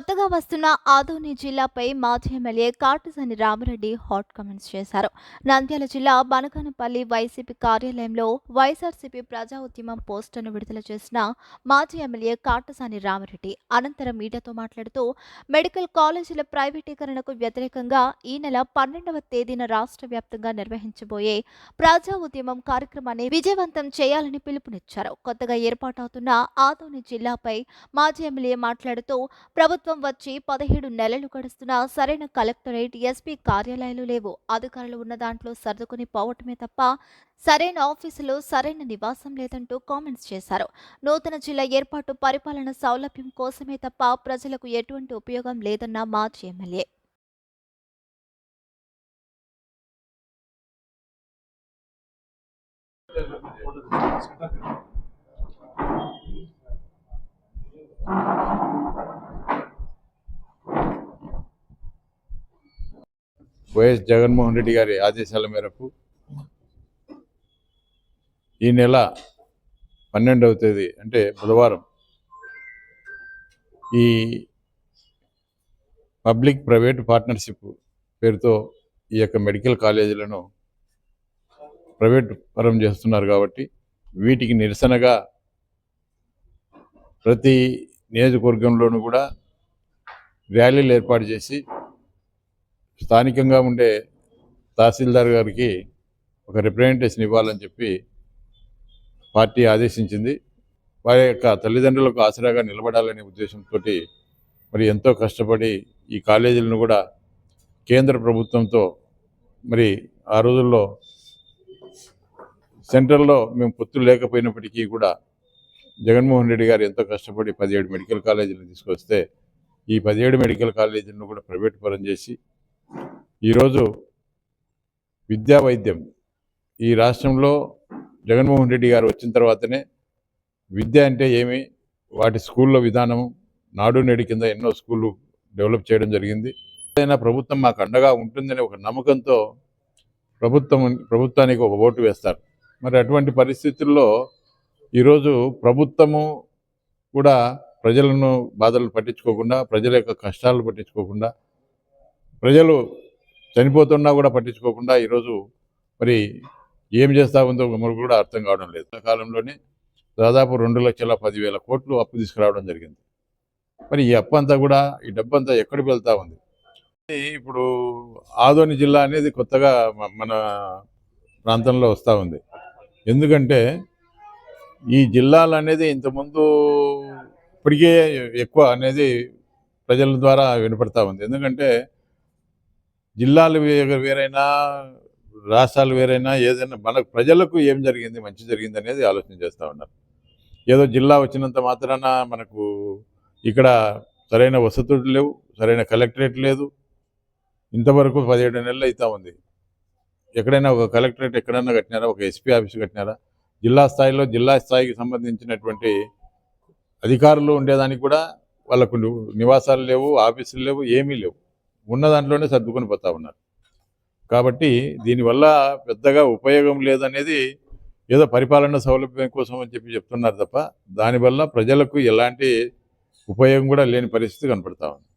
కొత్తగా వస్తున్న ఆదోని జిల్లాపై మాజీ MLA Katasani Ramareddy hot comments చేశారు. నంద్యాల జిల్లా బనకనపల్లి వైసీపీ కార్యాలయంలో వైఎస్ఆర్సీపీ ప్రజా ఉద్యమం పోస్టర్ను విడుదల చేసిన మాజీ ఎమ్మెల్యే కాటసాని రామరెడ్డి అనంతరం మీడియాతో మాట్లాడుతూ మెడికల్ కాలేజీల ప్రైవేటీకరణకు వ్యతిరేకంగా ఈ నెల పన్నెండవ తేదీన రాష్ట్ర వ్యాప్తంగా నిర్వహించబోయే ప్రజా ఉద్యమం కార్యక్రమాన్ని విజయవంతం చేయాలని పిలుపునిచ్చారు. కొత్తగా ఏర్పాటవుతున్న ఆదోని జిల్లాపై మాజీ ఎమ్మెల్యే మాట్లాడుతూ ప్రభుత్వం వచ్చి పదిహేడు నెలలు గడుస్తున్నా సరైన కలెక్టరేట్ ఎస్పీ కార్యాలయాలు లేవు. అధికారులు ఉన్న దాంట్లో సర్దుకుని పోవటమే తప్ప సరైన ఆఫీసులు సరైన నివాసం లేదంటూ కామెంట్స్ చేశారు. నూతన జిల్లా ఏర్పాటు పరిపాలన సౌలభ్యం కోసమే తప్ప ప్రజలకు ఎటువంటి ఉపయోగం లేదన్న మాజీ ఎమ్మెల్యే. వైఎస్ జగన్మోహన్ రెడ్డి గారి ఆదేశాల మేరకు ఈ నెల పన్నెండవ తేదీ అంటే బుధవారం ఈ పబ్లిక్ ప్రైవేట్ పార్ట్నర్షిప్ పేరుతో ఈ యొక్క మెడికల్ కాలేజీలను ప్రైవేట్ పరం చేస్తున్నారు కాబట్టి వీటికి నిరసనగా ప్రతి నియోజకవర్గంలోనూ కూడా ర్యాలీలు ఏర్పాటు చేసి స్థానికంగా ఉండే తహసీల్దార్ గారికి ఒక రిప్రజెంటేషన్ ఇవ్వాలని చెప్పి పార్టీ ఆదేశించింది. వారి యొక్క తల్లిదండ్రులకు ఆసరాగా నిలబడాలనే ఉద్దేశంతో మరి ఎంతో కష్టపడి ఈ కాలేజీలను కూడా కేంద్ర ప్రభుత్వంతో మరి ఆ రోజుల్లో సెంట్రల్లో మేము పొత్తులు లేకపోయినప్పటికీ కూడా జగన్మోహన్ రెడ్డి గారు ఎంతో కష్టపడి పదిహేడు మెడికల్ కాలేజీలను తీసుకొస్తే ఈ పదిహేడు మెడికల్ కాలేజీలను కూడా ప్రైవేట్ పరం చేసి ఈరోజు విద్యా వైద్యం ఈ రాష్ట్రంలో జగన్మోహన్ రెడ్డి గారు వచ్చిన తర్వాతనే విద్య అంటే ఏమి? వాటి స్కూల్లో విధానం నాడు నేడు కింద ఎన్నో స్కూళ్ళు డెవలప్ చేయడం జరిగింది. ఏదైనా ప్రభుత్వం మాకు అండగా ఉంటుందనే ఒక నమ్మకంతో ప్రభుత్వం ప్రభుత్వానికి ఒక ఓటు వేస్తారు. మరి అటువంటి పరిస్థితుల్లో ఈరోజు ప్రభుత్వము కూడా ప్రజలను బాధలు పట్టించుకోకుండా ప్రజల యొక్క కష్టాలు పట్టించుకోకుండా ప్రజలు చనిపోతున్నా కూడా పట్టించుకోకుండా ఈరోజు మరి ఏం చేస్తా ఉందో మనకు కూడా అర్థం కావడం లేదు. కాలంలోనే దాదాపు రెండు లక్షల పదివేల కోట్లు అప్పు తీసుకురావడం జరిగింది. మరి ఈ అప్పు అంతా కూడా ఈ డబ్బు అంతా ఎక్కడికి వెళ్తూ ఉంది? ఇప్పుడు ఆదోని జిల్లా అనేది కొత్తగా మన ప్రాంతంలో వస్తూ ఉంది. ఎందుకంటే ఈ జిల్లాలు అనేది ఇంతకుముందు ఇప్పటికే ఎక్కువ అనేది ప్రజల ద్వారా వినపడతా ఉంది. ఎందుకంటే జిల్లాలు వేరైనా రాష్ట్రాలు వేరైనా ఏదైనా మన ప్రజలకు ఏం జరిగింది మంచి జరిగింది అనేది ఆలోచన చేస్తూ ఉన్నారు. ఏదో జిల్లా వచ్చినంత మాత్రాన మనకు ఇక్కడ సరైన వసతులు లేవు సరైన కలెక్టరేట్ లేదు. ఇంతవరకు పదిహేడు నెలలు అవుతా ఉంది. ఎక్కడైనా ఒక కలెక్టరేట్ ఎక్కడైనా కట్టినారా ఒక ఎస్పీ ఆఫీస్ కట్టినారా? జిల్లా స్థాయిలో జిల్లా స్థాయికి సంబంధించినటువంటి అధికారులు ఉండేదానికి కూడా వాళ్ళకు నివాసాలు లేవు ఆఫీసులు లేవు ఏమీ లేవు. ఉన్న దాంట్లోనే సర్దుకొని పోతా ఉన్నారు. కాబట్టి దీనివల్ల పెద్దగా ఉపయోగం లేదనేది ఏదో పరిపాలన సౌలభ్యం కోసం అని చెప్పి చెప్తున్నారు తప్ప దానివల్ల ప్రజలకు ఎలాంటి ఉపయోగం కూడా లేని పరిస్థితి కనపడతా ఉంది.